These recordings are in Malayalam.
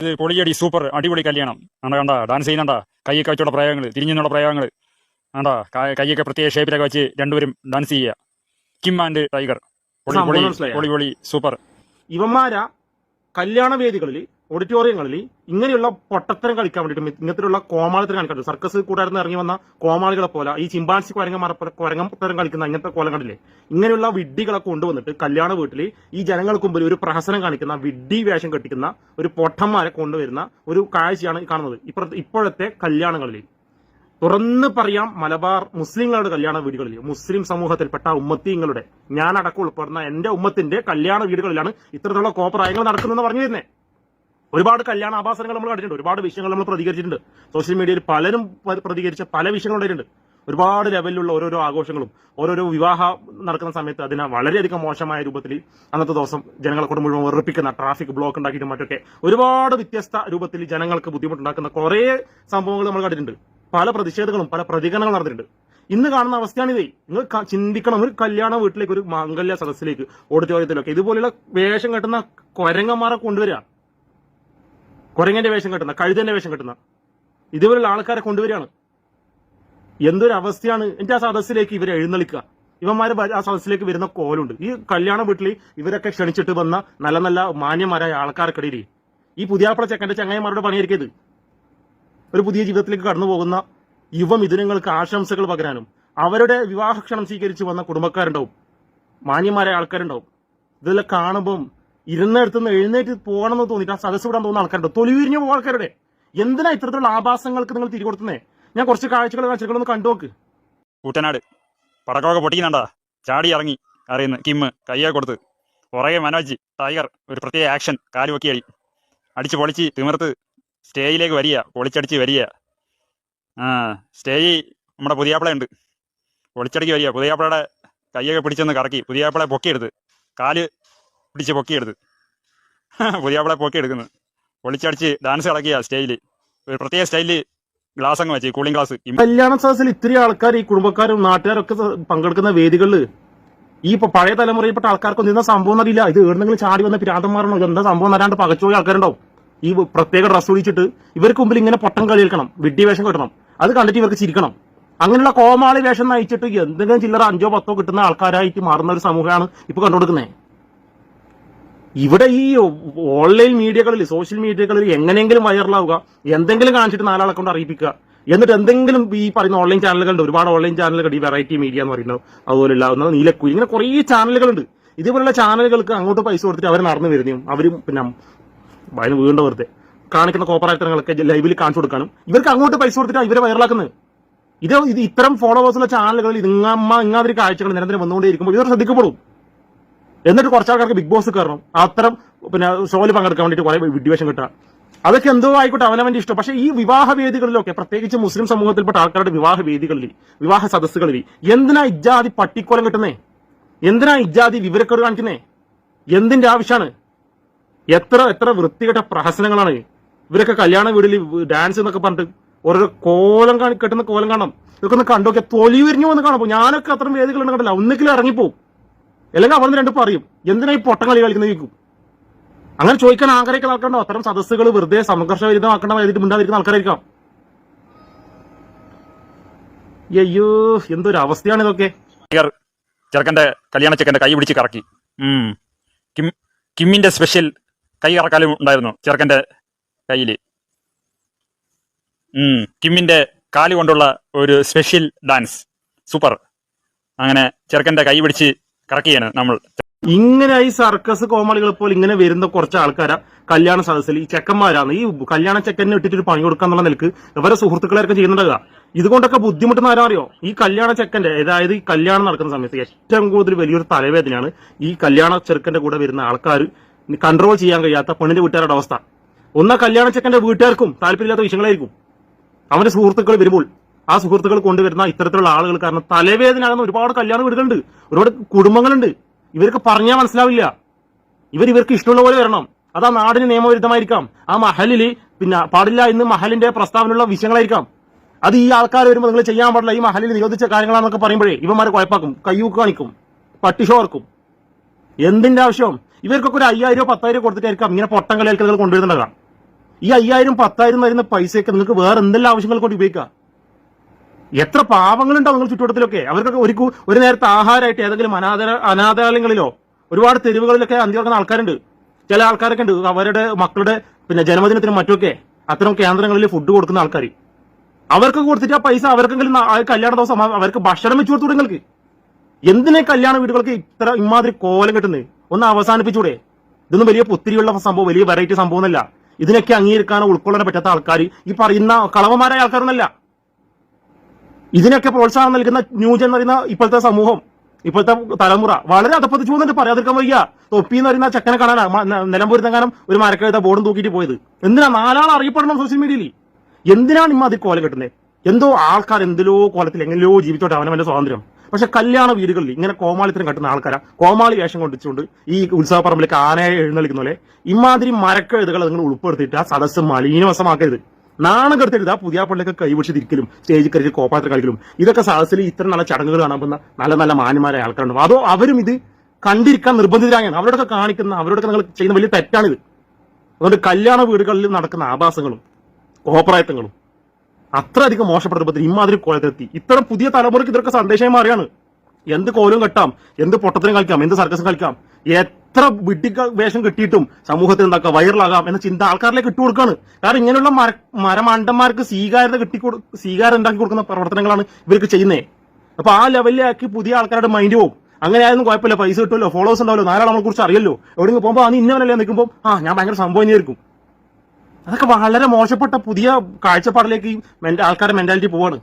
ഇത് പൊളിയടി സൂപ്പർ അടിപൊളി കല്യാണം. ആണ്ടാ കണ്ട ഡാൻസ് ചെയ്യുന്നുണ്ടാ? കൈയൊക്കെ വെച്ചുള്ള പ്രയോഗങ്ങൾ തിരിഞ്ഞുള്ള പ്രയോഗങ്ങൾ ആണ്ടാ കൈയൊക്കെ പ്രത്യേക ഷേപ്പിലൊക്കെ വെച്ച് രണ്ടുപേരും ഡാൻസ് ചെയ്യുക. കിം ആൻഡ് ടൈഗർ പൊളി? പൊളി പൊളി സൂപ്പർ. ഇവന്മാരാ കല്യാണ വേദികളിൽ ഓഡിറ്റോറിയങ്ങളിൽ ഇങ്ങനെയുള്ള പൊട്ടത്തരം കളിക്കാൻ വേണ്ടിയിട്ട് ഇങ്ങനത്തെയുള്ള കോമാളിത്തരം കളിക്കാൻ പറ്റും സർക്കസ് കൂടായിരുന്നു ഇറങ്ങി വന്ന കോമാളികളെ പോലെ ഈ ചിമ്പാൻസി കുരങ്ങന്മാരെ പോലെ കുരങ്ങത്തരം കളിക്കുന്ന അങ്ങനത്തെ കോലം ഇങ്ങനെയുള്ള വിഡ്ഢികളെ കൊണ്ടുവന്നിട്ട് കല്യാണ വീട്ടിൽ ഈ ജനങ്ങൾക്ക് മുമ്പിൽ ഒരു പ്രഹസനം കാണിക്കുന്ന വിഡ്ഢി വേഷം കെട്ടിക്കുന്ന ഒരു പൊട്ടന്മാരെ കൊണ്ടുവരുന്ന ഒരു കാഴ്ചയാണ് കാണുന്നത്. ഇപ്പോഴത്തെ കല്യാണങ്ങളിൽ തുറന്ന് പറയാം മലബാർ മുസ്ലിങ്ങളുടെ കല്യാണ വീടുകളിൽ മുസ്ലിം സമൂഹത്തിൽപ്പെട്ട ഉമ്മത്തിങ്ങളുടെ ഞാൻ ഉൾപ്പെടുന്ന എന്റെ ഉമ്മത്തിന്റെ കല്യാണ വീടുകളിലാണ് ഇത്തരത്തിലുള്ള കോപ്രായങ്ങൾ നടക്കുന്നതെന്ന് പറഞ്ഞു തരുന്നേ ഒരുപാട് കല്യാണ ആഭാസങ്ങൾ നമ്മൾ കണ്ടിട്ടുണ്ട്. ഒരുപാട് വിഷയങ്ങൾ നമ്മൾ പ്രതികരിച്ചിട്ടുണ്ട്. സോഷ്യൽ മീഡിയയിൽ പലരും പ്രതികരിച്ച പല വിഷയങ്ങൾ ഉണ്ടായിട്ടുണ്ട്. ഒരുപാട് ലെവലിലുള്ള ഓരോരോ ആഘോഷങ്ങളും ഓരോരോ വിവാഹം നടക്കുന്ന സമയത്ത് അതിനെ വളരെയധികം മോശമായ രൂപത്തിൽ അന്നത്തെ ദിവസം ജനങ്ങളെ കൊണ്ട് മുഴുവൻ വെറുപ്പിക്കുന്ന ട്രാഫിക് ബ്ലോക്ക് ഉണ്ടാക്കിയിട്ടും മറ്റൊക്കെ ഒരുപാട് വ്യത്യസ്ത രൂപത്തിൽ ജനങ്ങൾക്ക് ബുദ്ധിമുട്ടുണ്ടാക്കുന്ന കുറേ സംഭവങ്ങൾ നമ്മൾ കണ്ടിട്ടുണ്ട്. പല പ്രതിഷേധങ്ങളും പല പ്രതികരണങ്ങളും നടന്നിട്ടുണ്ട്. ഇന്ന് കാണുന്ന അവസ്ഥയാണിതേ നിങ്ങൾ ചിന്തിക്കണം. ഒരു കല്യാണ വീട്ടിലേക്ക് ഒരു മംഗല്യ സദസ്സിലേക്ക് ഓഡിറ്റോറിയത്തിലൊക്കെ ഇതുപോലെയുള്ള വേഷം കെട്ടുന്ന കൊരങ്ങന്മാരെ കൊണ്ടുവരിക. കുരങ്ങന്റെ വേഷം കെട്ടുന്ന കഴുതന്റെ വേഷം കെട്ടുന്ന ഇതുപോലുള്ള ആൾക്കാരെ കൊണ്ടുവരികയാണ്. എന്തൊരു അവസ്ഥയാണ് എന്റെ ആ സദസ്സിലേക്ക് ഇവരെ എഴുന്നള്ളിക്കുക? ഇവന്മാര് ആ സദസ്സിലേക്ക് വരുന്ന കോലുണ്ട്. ഈ കല്യാണ വീട്ടിൽ ഇവരൊക്കെ ക്ഷണിച്ചിട്ട് വന്ന നല്ല നല്ല മാന്യന്മാരായ ആൾക്കാർക്കിടയിൽ ഈ പുതിയാപ്പള ചെക്കന്റെ ചങ്ങായിമാരുടെ പണിയായിരിക്കരുത് ഒരു പുതിയ ജീവിതത്തിലേക്ക് കടന്നു പോകുന്ന യുവമിഥുനങ്ങൾക്ക് ആശംസകൾ പകരാനും അവരുടെ വിവാഹക്ഷണം സ്വീകരിച്ചു വന്ന കുടുംബക്കാരുണ്ടാവും. മാന്യന്മാരായ ആൾക്കാരുണ്ടാവും. ഇതെല്ലാം കാണുമ്പം ഇരുന്നിടത്തുനിന്ന് എഴുന്നേറ്റ് പോകണം എന്ന് തോന്നിയിട്ട് ആ സദസ് വിടാൻ തോന്നുന്ന ആൾക്കാരുണ്ട്. തൊലിവിരിഞ്ഞ പോകുന്ന ആൾക്കാരുടെ എന്തിനാ ഇത്തരത്തിലുള്ള ആഭാസങ്ങൾക്ക് നിങ്ങൾ തിരികൊടുക്കുന്നേ ഞാൻ കുറച്ച് കാഴ്ചകൾ കാഴ്ചകളൊന്ന് കണ്ടുനോക്ക് കൂട്ടനാട് പടക്കമൊക്കെ പൊട്ടിക്കുന്നുണ്ടാ? ചാടി ഇറങ്ങി. അറിയുന്നു. കിമ്മ് കയ്യൊക്കെ കൊടുത്ത്. പുറകെ മനോജ് ടൈഗർ ഒരു പ്രത്യേക ആക്ഷൻ. കാൽ പൊക്കി അടി. അടിച്ച് പൊളിച്ച് തിമിർത്ത് സ്റ്റേജിലേക്ക് വരിക. പൊളിച്ചടിച്ച് വരിക. ആ സ്റ്റേജ് നമ്മുടെ പുതിയാപ്പിള ഉണ്ട്. പൊളിച്ചടിക്ക് വരിക. പുതിയാപ്പിളയുടെ കയ്യൊക്കെ പിടിച്ചൊന്ന് കറക്കി. പുതിയാപ്പിളെ പൊക്കിയെടുത്ത്. കാൽ പിടിച്ച് പൊക്കിയെടുത്ത്. പുതിയാപ്പിളെ പൊക്കിയെടുക്കുന്നത് പൊളിച്ചടിച്ച് ഡാൻസ് കളക്കിയ സ്റ്റൈൽ. ഒരു പ്രത്യേക സ്റ്റൈലിൽ ഗ്ലാസ് അങ്ങ് വെച്ച് കൂളിംഗ് ഗ്ലാസ് കല്യാണ സദസ്സിൽ ഇത്രയും ആൾക്കാർ ഈ കുടുംബക്കാരും നാട്ടുകാരൊക്കെ പങ്കെടുക്കുന്ന വേദികളിൽ ഈ ഇപ്പൊ പഴയ തലമുറയിൽപ്പെട്ട ആൾക്കാർക്കൊന്നും എന്താ സംഭവം എന്നറിയില്ല. ഇത് എവിടെന്നെങ്കിലും ചാടി വന്ന പിരാന്തന്മാരാണോ എന്താ സംഭവം അറിയാണ്ട് പകച്ചുപോയ ആൾക്കാരുണ്ടാവും. ഈ പ്രത്യേക ഡ്രസ് ഒഴിച്ചിട്ട് ഇവർക്ക് മുമ്പിൽ ഇങ്ങനെ പൊട്ടം കളി കളിക്കണം വിഡ്ഢി വേഷം കെട്ടണം. അത് കണ്ടിട്ട് ഇവർക്ക് ചിരിക്കണം. അങ്ങനെയുള്ള കോമാളി വേഷം നയിച്ചിട്ട് എന്തെങ്കിലും ചില്ലറ അഞ്ചോ പത്തോ കിട്ടുന്ന ആൾക്കാരായിട്ട് മാറുന്ന ഒരു സമൂഹമാണ് ഇപ്പൊ കണ്ടുകൊടുക്കുന്നത് ഇവിടെ ഈ ഓൺലൈൻ മീഡിയകളിൽ സോഷ്യൽ മീഡിയകളിൽ എങ്ങനെയെങ്കിലും വൈറലാവുക എന്തെങ്കിലും കാണിച്ചിട്ട് നാലാളെ കൊണ്ട് അറിയിപ്പിക്കുക എന്നിട്ട് എന്തെങ്കിലും ഈ പറയുന്ന ഓൺലൈൻ ചാനലുകളുണ്ട് ഒരുപാട് ഓൺലൈൻ ചാനലുകൾ ഈ വെറൈറ്റി മീഡിയ എന്ന് പറയുന്നത് അതുപോലുള്ള ഒന്ന് നീലക്കു ഇങ്ങനെ കുറേ ചാനലുകളുണ്ട് ഇതുപോലുള്ള ചാനലുകൾക്ക് അങ്ങോട്ട് പൈസ കൊടുത്തിട്ട് അവർ നടന്നു വരുന്നതും അവരും പിന്നെ അതിന് വീണ്ട വെറുതെ കാണിക്കുന്ന കോപ്പറേറ്ററുകളൊക്കെ ലൈവിൽ കാണിച്ചു കൊടുക്കാനും ഇവർക്ക് അങ്ങോട്ട് പൈസ കൊടുത്തിട്ട് ഇവരെ വൈറലാക്കുന്നത് ഇത് ഇത് ഇത്തരം ഫോളോവേഴ്സുള്ള ചാനലുകളിൽ ഇങ്ങമ്മ ഇങ്ങാതിരി കാഴ്ചകൾ നിരന്തരം വന്നുകൊണ്ടേയിരിക്കുമ്പോൾ ഇവർ ശ്രദ്ധിക്കപ്പെടും. എന്നിട്ട് കുറച്ച് ആൾക്കാർക്ക് ബിഗ് ബോസ് കയറണം. അത്തരം പിന്നെ ഷോയിൽ പങ്കെടുക്കാൻ വേണ്ടിയിട്ട് കുറെ വിഡ്വേഷം കിട്ടുക. അതൊക്കെ എന്തോ ആയിക്കോട്ടെ അവനവന്റെ ഇഷ്ടം. പക്ഷേ ഈ വിവാഹ വേദികളിലൊക്കെ പ്രത്യേകിച്ച് മുസ്ലിം സമൂഹത്തിൽപ്പെട്ട ആൾക്കാരുടെ വിവാഹ വേദികളിൽ വിവാഹ സദസ്സുകളിൽ എന്തിനാ ഇജാതി പട്ടിക്കോലം കിട്ടുന്നേ? എന്തിനാ ഇജാതി വിവരക്കേട് കാണിക്കുന്നേ? എന്തിന്റെ ആവശ്യമാണ്? എത്ര എത്ര വൃത്തികെട്ട പ്രഹസനങ്ങളാണ്? ഇവരൊക്കെ കല്യാണ വീടിൽ ഡാൻസ് എന്നൊക്കെ പറഞ്ഞിട്ട് ഓരോ കോലം കാണി കെട്ടുന്ന കോലം കാണാം ഇതൊക്കെ ഒന്ന് കണ്ടോക്കെ തൊലി വിരിഞ്ഞു വന്ന് കാണുമ്പോൾ ഞാനൊക്കെ അത്രയും വേദികളുണ്ട് കണ്ടില്ല. ഒന്നിക്കലും ഇറങ്ങിപ്പോവും. അല്ലെങ്കിൽ അവിടെ രണ്ട് പറയും എന്തിനാ ഈ പൊട്ടം കളി കളിക്കുന്നത് ചോദിക്കും. അങ്ങനെ ചോദിക്കാൻ ആഗ്രഹിക്കുന്ന ആൾക്കാരുണ്ടോ? അത്തരം സദസ്സുകൾ വെറുതെ സംഘർഷവിരുദ്ധമാക്കേണ്ട വേദിയിട്ട് മിണ്ടാതിരിക്കുന്ന ആൾക്കാരായിരിക്കാം. അയ്യോ എന്തൊരു അവസ്ഥയാണ് ഇതൊക്കെ. ചെറുക്കന്റെ കല്യാണ ചെക്കന്റെ കൈ പിടിച്ച് കറക്കി. കിം കിമ്മിന്റെ സ്പെഷ്യൽ കൈ കറക്കാലും ഉണ്ടായിരുന്നു ചെറുക്കന്റെ കയ്യിൽ കിമ്മിന്റെ കാൽ കൊണ്ടുള്ള ഒരു സ്പെഷ്യൽ ഡാൻസ് സൂപ്പർ. അങ്ങനെ ചെറുക്കന്റെ കൈ പിടിച്ച് കറക്കിയാണ് നമ്മൾ. ഇങ്ങനെ ഈ സർക്കസ് കോമാളികളെ പോലെ ഇങ്ങനെ വരുന്ന കുറച്ച് ആൾക്കാരാ കല്യാണ സദസ്സിൽ. ഈ ചെക്കന്മാരാണ്. ഈ കല്യാണ ചെക്കനെ ഇട്ടിട്ട് പണി കൊടുക്കാന്നുള്ള നിലയ്ക്ക് ഇവരെ സുഹൃത്തുക്കളെയൊക്കെ ചെയ്യുന്നുണ്ടാകുക ഇതുകൊണ്ടൊക്കെ ബുദ്ധിമുട്ടുന്ന ആരാ അറിയോ? ഈ കല്യാണ ചെക്കന്റെ അതായത് ഈ കല്യാണം നടക്കുന്ന സമയത്ത് ഏറ്റവും കൂടുതൽ വലിയൊരു തലവേദനയാണ് ഈ കല്യാണ ചെറുക്കന്റെ കൂടെ വരുന്ന ആൾക്കാർ കൺട്രോൾ ചെയ്യാൻ കഴിയാത്ത പെണ്ണിന്റെ വീട്ടുകാരുടെ അവസ്ഥ. ഒന്നാ കല്യാണ ചെക്കന്റെ വീട്ടുകാർക്കും താല്പര്യമില്ലാത്ത വിഷയങ്ങളായിരിക്കും. അവന്റെ സുഹൃത്തുക്കൾ വരുമ്പോൾ ആ സുഹൃത്തുക്കൾ കൊണ്ടുവരുന്ന ഇത്തരത്തിലുള്ള ആളുകൾ കാരണം തലവേദന ആകുന്ന ഒരുപാട് കല്യാണ വീടുകളുണ്ട്. ഒരുപാട് കുടുംബങ്ങളുണ്ട്. ഇവർക്ക് പറഞ്ഞാൽ മനസ്സിലാവില്ല. ഇവർ ഇവർക്ക് ഇഷ്ടമുള്ള പോലെ വരണം. അത് ആ നാടിന് നിയമവിരുദ്ധമായിരിക്കാം. ആ മഹലിൽ പിന്നെ പാടില്ല എന്ന് മഹലിന്റെ പ്രസ്താവനയുള്ള വിഷയങ്ങളായിരിക്കാം. അത് ഈ ആൾക്കാർ വരുമ്പോൾ നിങ്ങൾ ചെയ്യാൻ പാടില്ല. ഈ മഹലിൽ നിരോധിച്ച കാര്യങ്ങളാണെന്നൊക്കെ പറയുമ്പോഴേ ഇവന്മാരെ കുഴപ്പാക്കും കയ്യൂക്ക് കാണിക്കും. പട്ടിഷോർക്കും എന്തിന്റെ ആവശ്യം? ഇവർക്കൊക്കെ ഒരു അയ്യായിരം പത്തായിരം കൊടുത്തിട്ടായിരിക്കാം ഇങ്ങനെ പൊട്ടം കളിയാൽക്കലുകൾ കൊണ്ടുവരുന്നുണ്ടാകാം ഈ അയ്യായിരം പത്തായിരം തരുന്ന പൈസയൊക്കെ നിങ്ങൾക്ക് വേറെ എന്തെല്ലാം ആവശ്യങ്ങൾ കൊണ്ട് ഉപയോഗിക്കാം? എത്ര പാവങ്ങളുണ്ടാവും നിങ്ങൾ ചുറ്റുവട്ടത്തിലൊക്കെ? അവർക്കൊക്കെ ഒരു ഒരു നേരത്തെ ആഹാരമായിട്ട് ഏതെങ്കിലും അനാഥ അനാഥാലയങ്ങളിലോ ഒരുപാട് തെരുവുകളിലൊക്കെ അന്തി കിടക്കുന്ന ആൾക്കാരുണ്ട്. ചില ആൾക്കാരൊക്കെ ഉണ്ട്. അവരുടെ മക്കളുടെ പിന്നെ ജന്മദിനത്തിനും മറ്റൊക്കെ അത്തരം കേന്ദ്രങ്ങളിൽ ഫുഡ് കൊടുക്കുന്ന ആൾക്കാർ അവർക്ക് കൊടുത്തിട്ട് ആ പൈസ അവർക്കെങ്കിലും കല്യാണ ദിവസം അവർക്ക് ഭക്ഷണം വെച്ചു കൊടുത്തു നിങ്ങൾക്ക്? എന്തിനെ കല്യാണ വീടുകൾക്ക് ഇത്ര ഇമാതിരി കോലം കിട്ടുന്നത്? ഒന്ന് അവസാനിപ്പിച്ചൂടെ. ഇതൊന്നും വലിയ പുത്തിരിയുള്ള സംഭവം വലിയ വെറൈറ്റി സംഭവമൊന്നുമല്ല ഇതിനൊക്കെ അംഗീകരിക്കാനോ ഉൾക്കൊള്ളാൻ പറ്റാത്ത ആൾക്കാർ ഈ പറയുന്ന കളവന്മാരായ ആൾക്കാരൊന്നല്ല. ഇതിനൊക്കെ പ്രോത്സാഹനം നൽകുന്ന ന്യൂജൻ എന്ന് പറയുന്ന ഇപ്പോഴത്തെ സമൂഹം ഇപ്പോഴത്തെ തലമുറ വളരെ അതപ്പതിച്ചു പോകുന്നുണ്ട്. പറയാതിരിക്കാൻ വയ്യ. തൊപ്പി എന്ന് പറയുന്ന ചക്കനെ ന- നിലമ്പൂരിത്തെങ്ങാനും ഒരു മരക്കഴുത ബോർഡും തൂക്കിയിട്ട് പോയത്. എന്തിനാ നാലാൾ അറിയപ്പെടണം സോഷ്യൽ മീഡിയയിൽ എന്തിനാണ് ഇമ്മ അതിൽ കോലം കെട്ടുന്നത് എന്തോ ആൾക്കാർ എന്തിലോ കോലത്തിൽ എങ്ങനെയോ ജീവിച്ചോട്ടെ അവനവന്റെ സ്വാതന്ത്ര്യം. പക്ഷെ കല്യാണ വീടുകളിൽ ഇങ്ങനെ കോമാളിത്തരം കെട്ടുന്ന ആൾക്കാരാ. കോമാളി വേഷം കൊണ്ടിച്ചുകൊണ്ട് ഈ ഉത്സവപ്പറമ്പിലേക്ക് ആനയെ എഴുന്നള്ളിക്കുന്ന പോലെ ഇമാതിരി മരക്കെഴുതുകൾ നിങ്ങൾ ഉൾപ്പെടുത്തിയിട്ട് ആ സദസ്സ് മലീനവസമാക്കരുത് നാണം കെടുത്തരുത് ആ പുതിയ പള്ളിയൊക്കെ കൈപിടിച്ച് തിരിക്കലും സ്റ്റേജിൽ കയറി കോപ്പാത്ര കളിക്കലും. ഇതൊക്കെ സദസ്സിൽ ഇത്ര നല്ല ചടങ്ങുകൾ കാണാൻ നല്ല നല്ല മാന്യമാരായ ആൾക്കാരുണ്ട്. അതോ അവരും ഇത് കണ്ടിരിക്കാൻ നിർബന്ധിതരായാണ്. അവരോടൊക്കെ കാണിക്കുന്ന അവരോടൊക്കെ നിങ്ങൾ ചെയ്യുന്ന വലിയ തെറ്റാണിത്. അതുകൊണ്ട് കല്യാണ വീടുകളിൽ നടക്കുന്ന ആഭാസങ്ങളും കോപ്രായത്തങ്ങളും അത്രയധികം മോശപ്പെട്ട ഇമാതിരി കോലത്തെത്തി ഇത്തരം പുതിയ തലമുറയ്ക്ക് ഇതൊക്കെ സന്ദേശമായി മാറിയാണ് എന്ത് കോലും കെട്ടാം എന്ത് പൊട്ടത്തിനും കളിക്കാം എന്ത് സർക്കസും കളിക്കാം. എത്ര വിഡ്ഢിക്ക വേഷം കിട്ടിയിട്ടും സമൂഹത്തിൽ എന്താക്കുക വൈറലാകാം എന്ന ചിന്ത ആൾക്കാരിലേക്ക് ഇട്ടു കൊടുക്കാണ്. കാരണം ഇങ്ങനെയുള്ള മര മരമാണ്ടന്മാർക്ക് സ്വീകാര്യത കിട്ടി സ്വീകാരം ഉണ്ടാക്കി കൊടുക്കുന്ന പ്രവർത്തനങ്ങളാണ് ഇവർക്ക് ചെയ്യുന്നത് അപ്പൊ ആ ലെവലിലാക്കി പുതിയ ആൾക്കാരുടെ മൈൻഡ് പോകും അങ്ങനെ ആയിരുന്നു കുഴപ്പമില്ല പൈസ കിട്ടുമല്ലോ ഫോളോവേഴ്സ് ഉണ്ടാവല്ലോ നാലാൾ നമ്മളെ കുറിച്ച് അറിയല്ലോ. എവിടെയെങ്കിലും പോകുമ്പോൾ അത് ഇന്നവനല്ലേ നിൽക്കുമ്പോൾ ആ ഞാൻ ഭയങ്കര സംഭവം തന്നെയായിരിക്കും. അതൊക്കെ വളരെ മോശപ്പെട്ട പുതിയ കാഴ്ചപ്പാടിലേക്ക് ആൾക്കാരുടെ മെന്റാലിറ്റി പോവാണ്.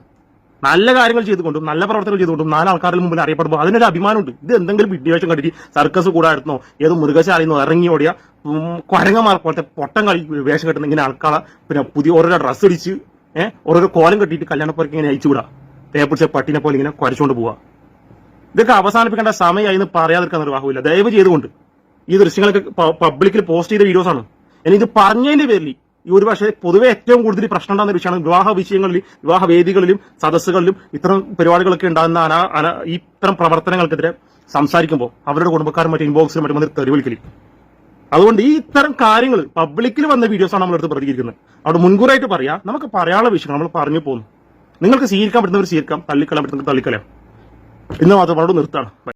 നല്ല കാര്യങ്ങൾ ചെയ്തുകൊണ്ടും നല്ല പ്രവർത്തനങ്ങൾ ചെയ്തുകൊണ്ടും നാല് ആൾക്കാരുടെ മുമ്പിൽ അറിയപ്പെടുമ്പോൾ അതിനൊരു അഭിമാനമുണ്ട്. ഇത് എന്തെങ്കിലും വിദ്വേഷം കണ്ടിട്ട് സർക്കസ് കൂടായിരുന്നോ മൃഗശാലയിൽ നിന്നോ ഇറങ്ങി ഓടിയ കുരങ്ങന്മാർ പോലത്തെ പൊട്ടം കളി വേഷം കെട്ടുന്ന ഇങ്ങനെ ആൾക്കാളെ പിന്നെ പുതിയ ഓരോരോ ഡ്രസ്സ് ഇടിച്ച് ഏഹ് ഓരോരോ കോലം കെട്ടിയിട്ട് കല്യാണപ്പുറക്ക് ഇങ്ങനെ അയച്ചുവിടാ തേപ്പിടിച്ച പട്ടിനെ പോലെ ഇങ്ങനെ കുരച്ചുകൊണ്ട് പോവാ. ഇതൊക്കെ അവസാനിപ്പിക്കേണ്ട സമയമായി എന്ന് പറയാതിരിക്കാൻ നിർവാഹമില്ല ദയവ് ചെയ്തുകൊണ്ട് ഈ ദൃശ്യങ്ങളൊക്കെ പബ്ലിക്കിൽ പോസ്റ്റ് ചെയ്ത വീഡിയോസാണ് ആണ്. ഇനി ഇത് പറഞ്ഞതിന്റെ പേരിൽ ഈ ഒരു പക്ഷേ പൊതുവെ ഏറ്റവും കൂടുതൽ പ്രശ്നം ഉണ്ടാകുന്ന ഒരു വിഷയമാണ് വിവാഹ വിഷയങ്ങളിൽ വിവാഹ വേദികളിലും സദസ്സുകളിലും ഇത്തരം പരിപാടികളൊക്കെ ഉണ്ടാകുന്ന അന അന ഇത്തരം പ്രവർത്തനങ്ങൾക്കെതിരെ സംസാരിക്കുമ്പോൾ അവരുടെ കുടുംബക്കാരും മറ്റു ഇൻബോക്സിലും മറ്റും വന്നിട്ട് തെരുവിളിക്കൽ അതുകൊണ്ട് ഈ ഇത്തരം കാര്യങ്ങൾ പബ്ലിക്കിൽ വന്ന വീഡിയോസാണ് നമ്മളെടുത്ത് പ്രതികരിക്കുന്നത്. അവിടെ മുൻകൂറായിട്ട് പറയാം നമുക്ക് പറയാനുള്ള വിഷയം നമ്മൾ പറഞ്ഞു പോകുന്നു നിങ്ങൾക്ക് സ്വീകരിക്കാൻ പറ്റുന്നവർ സ്വീകരിക്കാം തള്ളിക്കളയാൻ പറ്റുന്നവർ തള്ളിക്കളയാം. ഇന്ന് മാത്രം അവിടെ നിർത്താണ്